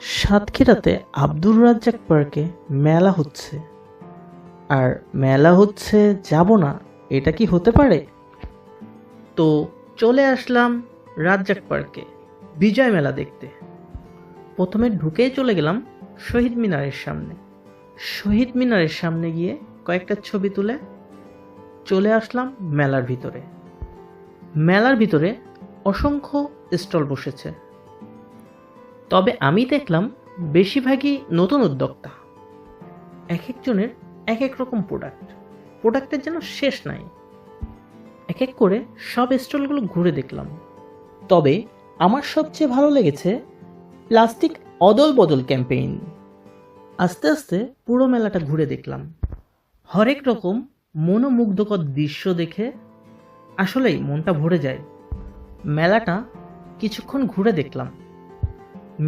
সাতক্ষীরাতে আব্দুর রাজ্জাক পার্কে মেলা হচ্ছে। আর মেলা হচ্ছে যাব না, এটা কি হতে পারে? তো চলে আসলাম রাজ্জাক পার্কে, বিজয় মেলা দেখতে। প্রথমে ঢুকেই চলে গেলাম শহীদ মিনারের সামনে। শহীদ মিনারের সামনে গিয়ে কয়েকটা ছবি তুলে চলে আসলাম মেলার ভিতরে। মেলার ভিতরে অসংখ্য স্টল বসেছে। তবে আমি দেখলাম বেশিরভাগই নতুন উদ্যোক্তা। এক একজনের এক এক রকম প্রোডাক্ট প্রোডাক্টের যেন শেষ নাই। এক এক করে সব স্টলগুলো ঘুরে দেখলাম। তবে আমার সবচেয়ে ভালো লেগেছে প্লাস্টিক অদল বদল ক্যাম্পেইন আস্তে আস্তে পুরো মেলাটা ঘুরে দেখলাম। হরেক রকম মনোমুগ্ধকর দৃশ্য দেখে আসলেই মনটা ভরে যায়। মেলাটা কিছুক্ষণ ঘুরে দেখলাম।